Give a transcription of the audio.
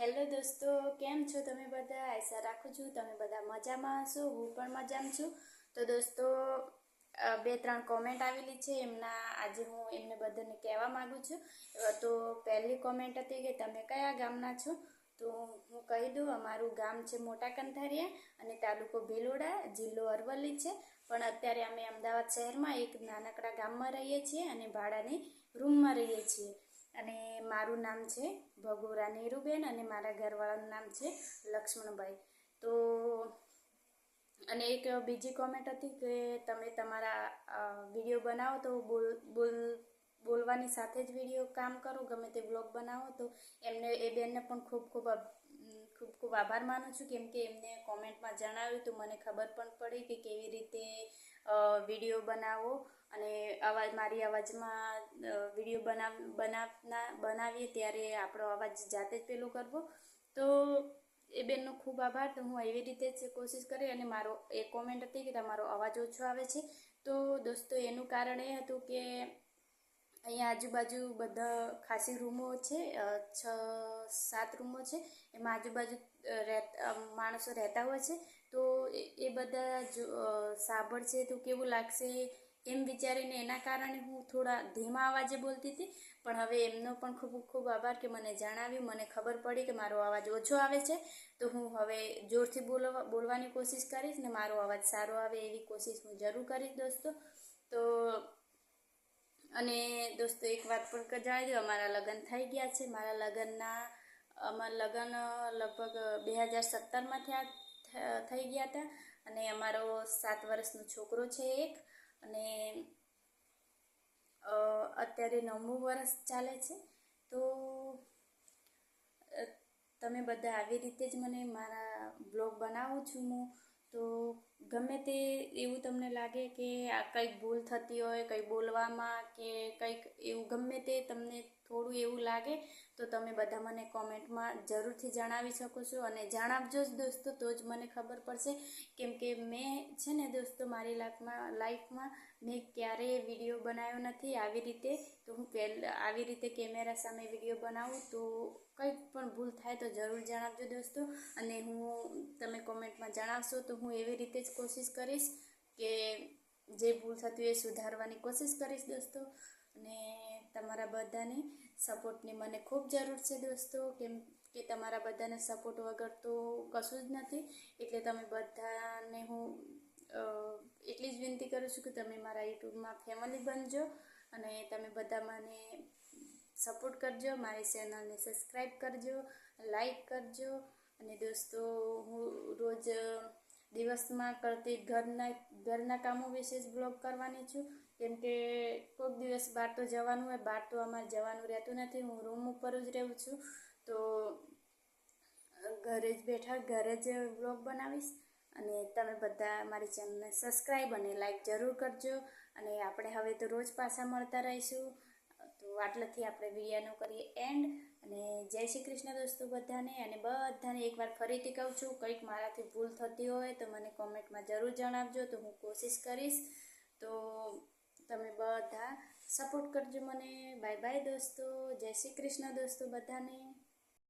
Hello દોસ્તો, કેમ છો તમે બધા? આશા રાખું છું તમે બધા મજામાં હશો, હું પણ મજામાં છું. તો દોસ્તો બે ત્રણ કોમેન્ટ આવેલી છે, એમના આજે હું એમને બધાને કહેવા માગું છું. તો પહેલી કોમેન્ટ હતી કે, તમે કયા ગામના છો? તો હું કહી દઉં, અમારું ગામ છે મોટા કંથારિયા અને તાલુકો ભીલોડા, જિલ્લો અરવલ્લી છે. પણ અત્યારે અમે અમદાવાદ શહેરમાં એક નાનકડા ગામમાં રહીએ છીએ અને ભાડાની રૂમમાં રહીએ છીએ. મારું નામ છે ભગોરા નેહરુબેન અને મારા ઘરવાળાનું નામ છે લક્ષ્મણભાઈ. તો અને એક બીજી કોમેન્ટ હતી કે તમે તમારા વીડિયો બનાવો તો બોલ બોલ, બોલવાની સાથે જ વીડિયો કામ કરો, ગમે તે બ્લોગ બનાવો તો. એમને, એ બેનને પણ ખૂબ ખૂબ ખૂબ ખૂબ આભાર માનું છું. કેમ કે એમને કોમેન્ટમાં જણાવ્યું તો મને ખબર પણ પડી કે કેવી રીતે વીડિયો બનાવો અને અવાજ, મારી અવાજમાં વીડિયો બનાવ, બનાવના, બનાવીએ ત્યારે આપણો અવાજ જાતે જ પેલો કરવો. તો એ બેનનો ખૂબ આભાર. તો હું એવી રીતે જ કોશિશ કરી અને મારો એ કોમેન્ટ હતી કે તમારો અવાજ ઓછો આવે છે. તો દોસ્તો, એનું કારણ એ હતું કે અહીંયા આજુબાજુ બધા ખાસી રૂમો છે છ, સાત રૂમો છે. એમાં આજુબાજુ માણસો રહેતા હોય છે. તો એ બધા જો સાંભળશે તો કેવું લાગશે એમ વિચારીને એના કારણે હું થોડા ધીમા અવાજે બોલતી હતી. પણ હવે એમનો પણ ખૂબ ખૂબ આભાર કે મને જણાવ્યું. મને ખબર પડી કે મારો અવાજ ઓછો આવે છે. તો હું હવે જોરથી બોલવા, બોલવાની કોશિશ કરીશ ને મારો અવાજ સારો આવે એવી કોશિશ હું જરૂર કરીશ, દોસ્તો. તો અને દોસ્તો, એક વાત પણ જણાવી દઉં. અમારા લગ્ન થઈ ગયા છે. મારા લગ્નના, અમારા લગ્ન લગભગ બે હજાર સત્તરમાં થયા થઈ ગયા હતા. અને અમારો સાત વર્ષનો છોકરો છે એક. અને અત્યારે નવમું વર્ષ ચાલે છે. તો તમે બધા આવી રીતે જ મને મારા બ્લોગ બનાવું છું હું. તો ગમે તે એવું તમને લાગે કે આ કંઈક ભૂલ થતી હોય, કંઈ બોલવામાં કે કંઈક એવું ગમે તે તમને થોડું એવું લાગે, તો તમે બધા મને કોમેન્ટમાં જરૂરથી જણાવી શકો છો. અને જણાવજો જ દોસ્તો, તો જ મને ખબર પડશે. કેમ કે મેં દોસ્તો, મારી લાઈફમાં લાઈફમાં મેં ક્યારેય વીડિયો બનાવ્યો નથી. આવી રીતે તો હું પહેલાં આવી રીતે કેમેરા સામે વીડિયો બનાવું તો કંઈક પણ ભૂલ થાય તો જરૂર જણાવજો દોસ્તો. અને હું તમે કોમેન્ટમાં જણાવશો તો હું એવી રીતે જ કોશિશ કરીશ કે જે ભૂલ થતી એ સુધારવાની કોશિશ કરીશ દોસ્તો. અને તમારા બધાની સપોર્ટની મને ખૂબ જરૂર છે દોસ્તો. કેમ કે તમારા બધાને સપોર્ટ વગર તો કશું જ નથી. એટલે તમે બધાને હું એટલી જ વિનંતી કરું છું કે તમે મારા યુટ્યુબમાં ફેમિલી બનજો અને તમે બધા મને સપોર્ટ કરજો, મારી ચેનલને સબસ્ક્રાઈબ કરજો લાઈક કરજો. અને દોસ્તો, હું રોજ દિવસમાં કરતી ઘરના ઘરના કામો વિશે જ બ્લોગ કરવાની છું. કેમ કે કોઈક દિવસ બહાર તો જવાનું હોય, બહાર તો અમારે જવાનું રહેતું નથી. હું રૂમ ઉપર જ રહું છું. તો, ઘરે જ બેઠા ઘરે જ બ્લોગ બનાવીશ. અને તમે બધા મારી ચેનલને સબસ્ક્રાઈબ અને લાઈક જરૂર કરજો. અને આપણે હવે તો રોજ પાછા મળતા રહીશું. તો આટલાથી આપણે વિડીયાનું કરીએ એન્ડ. અને જય શ્રી કૃષ્ણ દોસ્તો બધાને. અને બધાને એકવાર ફરીથી કહું છું, કંઈક મારાથી ભૂલ થતી હોય તો મને કોમેન્ટમાં જરૂર જણાવજો. તો હું કોશિશ કરીશ. તો તમે બધા સપોર્ટ કરજો મને. બાય બાય દોસ્તો. જય શ્રી કૃષ્ણ દોસ્તો બધાને.